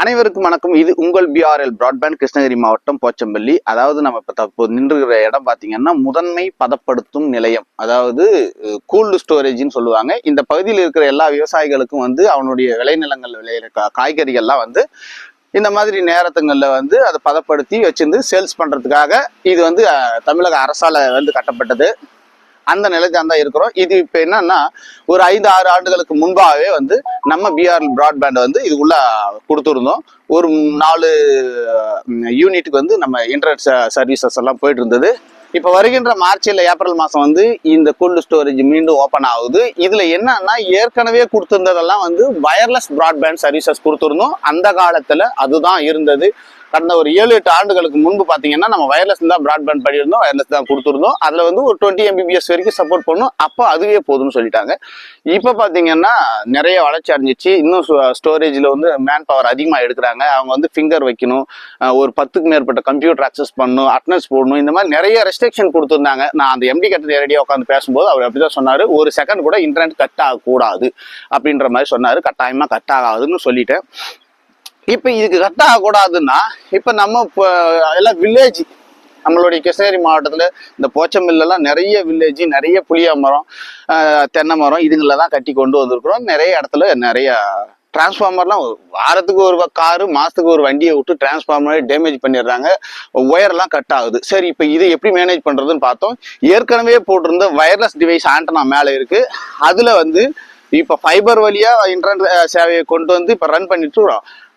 அனைவருக்கும் வணக்கம். இது உங்கள் பிஆர்எல் பிராட்பேண்ட் கிருஷ்ணகிரி மாவட்டம் போச்சம்பள்ளி. அதாவது நம்ம இப்போ தற்போது நின்றுகிற இடம் பார்த்தீங்கன்னா முதன்மை பதப்படுத்தும் நிலையம். அதாவது கூல்டு ஸ்டோரேஜ்னு சொல்லுவாங்க. இந்த பகுதியில் இருக்கிற எல்லா விவசாயிகளுக்கும் வந்து அவனுடைய விளைநிலங்கள் விளையிற காய்கறிகள்லாம் வந்து இந்த மாதிரி நேரத்துங்களில் வந்து அதை பதப்படுத்தி வச்சிருந்து சேல்ஸ் பண்ணுறதுக்காக இது வந்து அஹ், தமிழக அரசால் வந்து கட்டப்பட்டது. அந்த நிலைக்கு தான் இருக்கிறோம். இது இப்போ என்னன்னா ஒரு ஐந்து ஆறு ஆண்டுகளுக்கு முன்பாகவே வந்து நம்ம பிஆர் பிராட்பேண்ட் வந்து இதுக்குள்ள கொடுத்துருந்தோம். ஒரு நாலு யூனிட்டுக்கு வந்து நம்ம இன்டர்நெட் சர்வீசஸ் எல்லாம் போயிட்டு இருந்தது. இப்போ வருகின்ற மார்ச் இல்லை ஏப்ரல் மாதம் வந்து இந்த கோல்டு ஸ்டோரேஜ் மீண்டும் ஓப்பன் ஆகுது. இதில் என்னன்னா ஏற்கனவே கொடுத்துருந்ததெல்லாம் வந்து வயர்லெஸ் பிராட்பேண்ட் சர்வீசஸ் கொடுத்துருந்தோம். அந்த காலத்தில் அதுதான் இருந்தது. கடந்த ஒரு ஏழு எட்டு ஆண்டுகளுக்கு முன்பு பார்த்தீங்கன்னா நம்ம வயர்லெஸ் தான் ப்ராட்பேண்ட் பண்ணியிருந்தோம் வயர்லெஸ் தான் கொடுத்துருந்தோம். அதில் வந்து ஒரு டுவெண்ட்டி எம்பிபிஎஸ் வரைக்கும் சப்போர்ட் பண்ணும். அப்போ அதுவே போதும்னு சொல்லிட்டாங்க. இப்போ பார்த்தீங்கன்னா நிறைய வளர்ச்சி அடைஞ்சிச்சு. இன்னும் ஸ்டோரேஜில் வந்து மேன் பவர் அதிகமாக எடுக்கிறாங்க. அவங்க வந்து ஃபிங்கர் வைக்கணும். ஒரு பத்துக்கு மேற்பட்ட கம்ப்யூட்டர் அக்சஸ் பண்ணணும் அட்டனன்ஸ் போடணும். இந்த மாதிரி நிறைய ரெஸ்ட்ரிக்ஷன் கொடுத்துருந்தாங்க. நான் அந்த எம்டி கட்ட நேரடியாக உட்காந்து பேசும்போது அவர் அப்படி தான் சொன்னார். ஒரு செகண்ட் கூட இன்டர்நெட் கட் ஆகக்கூடாது அப்படின்ற மாதிரி சொன்னார். கட்டாயமாக கட் ஆகாதுன்னு சொல்லிட்டேன். இப்போ இதுக்கு கட் ஆகக்கூடாதுன்னா இப்போ நம்ம இப்போ எல்லாம் வில்லேஜ் நம்மளுடைய கிருஷ்ணகிரி மாவட்டத்தில் இந்த போச்சமில்லாம் நிறைய வில்லேஜ் நிறைய புளிய மரம் தென்னை மரம் இதுங்களை தான் கட்டி கொண்டு வந்திருக்கிறோம். நிறைய இடத்துல நிறைய டிரான்ஸ்ஃபார்மர்லாம் வாரத்துக்கு ஒரு காரு மாதத்துக்கு ஒரு வண்டியை விட்டு டிரான்ஸ்ஃபார்மரே டேமேஜ் பண்ணிடுறாங்க. ஒயர்லாம் கட் ஆகுது. சரி இப்போ இதை எப்படி மேனேஜ் பண்ணுறதுன்னு பார்த்தோம். ஏற்கனவே போட்டிருந்த வயர்லெஸ் டிவைஸ் ஆண்டனா மேலே இருக்குது அதில் வந்து இப்போ ஃபைபர் வழியாக இன்டர்நெட் சேவையை கொண்டு வந்து இப்போ ரன் பண்ணிட்டு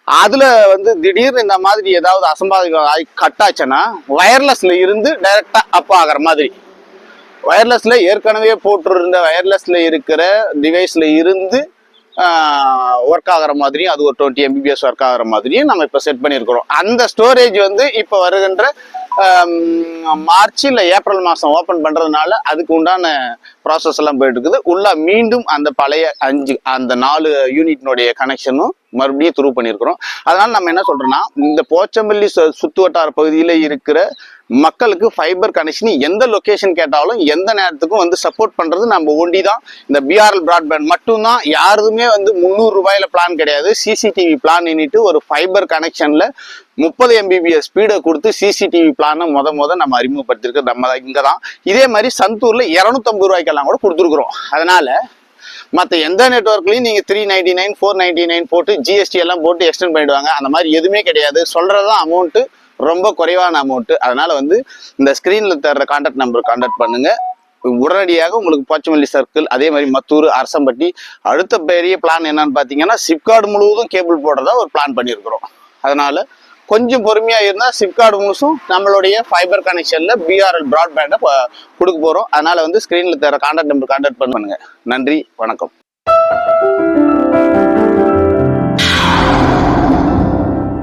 அதுல வந்து திடீர்னு இந்த மாதிரி ஏதாவது அசம்பாவிதம் ஆகி கட் ஆச்சுன்னா வயர்லெஸ்ல இருந்து டைரக்டா அப் ஆகிற மாதிரி. வயர்லெஸ்ல ஏற்கனவே போட்டிருந்த வயர்லெஸ்ல இருக்கிற டிவைஸ்ல இருந்து ஒர்க் ஆகிற மாதிரியும் அது ஒரு டுவெண்ட்டி எம்பிபிஎஸ் ஒர்க் ஆகிற மாதிரியும் நம்ம இப்போ செட் பண்ணியிருக்கிறோம். அந்த ஸ்டோரேஜ் வந்து இப்போ வருகின்ற மார்ச் இல்லை ஏப்ரல் மாதம் ஓப்பன் பண்ணுறதுனால அதுக்கு உண்டான ப்ராசஸ் எல்லாம் போயிட்டு இருக்குது உள்ள மீண்டும் அந்த பழைய அஞ்சு அந்த நாலு யூனிட்னுடைய கனெக்ஷனும் மறுபடியும் த்ரூ பண்ணியிருக்கிறோம். அதனால் நம்ம என்ன சொல்கிறோன்னா இந்த போச்சம்பள்ளி சு- சுற்று வட்டார பகுதியில் இருக்கிற மக்களுக்கு ஃபைபர் கனெக்ஷன் எந்த லொக்கேஷன் கேட்டாலும் எந்த நேரத்துக்கும் வந்து சப்போர்ட் பண்ணுறது நம்ம ஒண்டி தான். இந்த பிஆர்எல் பிராட்பேண்ட் மட்டும்தான். யாருமே வந்து முந்நூறு ரூபாயில பிளான் கிடையாது. சிசிடிவி பிளான் நின்றுட்டு ஒரு ஃபைபர் கனெக்ஷனில் முப்பது எம்பிபிஎஸ் ஸ்பீடை கொடுத்து சிசிடிவி பிளானை முத முத நம்ம அறிமுகப்படுத்திருக்கோம். நம்ம இங்கே தான் இதே மாதிரி சந்தூரில் இரநூத்தம்பது ரூபாய்க்கெல்லாம் கூட கொடுத்துருக்குறோம். அதனால் மற்ற எந்த நெட்ஒர்க்லையும் நீங்கள் three ninety nine four ninety nine போட்டு ஜிஎஸ்டி எல்லாம் போட்டு எக்ஸ்டெண்ட் பண்ணிடுவாங்க. அந்த மாதிரி எதுவுமே கிடையாது. சொல்கிறது தான் அமௌண்ட்டு ரொம்ப குறைவான அமௌண்ட்டு அதனால் வந்து இந்த ஸ்க்ரீனில் தர்ற கான்டாக்ட் நம்பர் கான்டாக்ட் பண்ணுங்கள் உடனடியாக உங்களுக்கு போச்சமல்லி சர்க்கிள் அதே மாதிரி மத்தூர் அரசம்பட்டி அடுத்த பெரிய பிளான் என்னன்னு பார்த்தீங்கன்னா சிப்கார்டு முழுவதும் கேபிள் போடுறதா ஒரு பிளான் பண்ணியிருக்கிறோம் அதனால் கொஞ்சம் பொறுமையாக இருந்தால் சிப்கார்டு முழுசும் நம்மளுடைய ஃபைபர் கனெக்ஷனில் பிஆர்எல் பிராட்பேண்டை கொடுக்க போகிறோம் அதனால் வந்து ஸ்க்ரீனில் தர கான்டாக்ட் நம்பர் கான்டாக்ட் பண்ணுங்க. நன்றி வணக்கம்.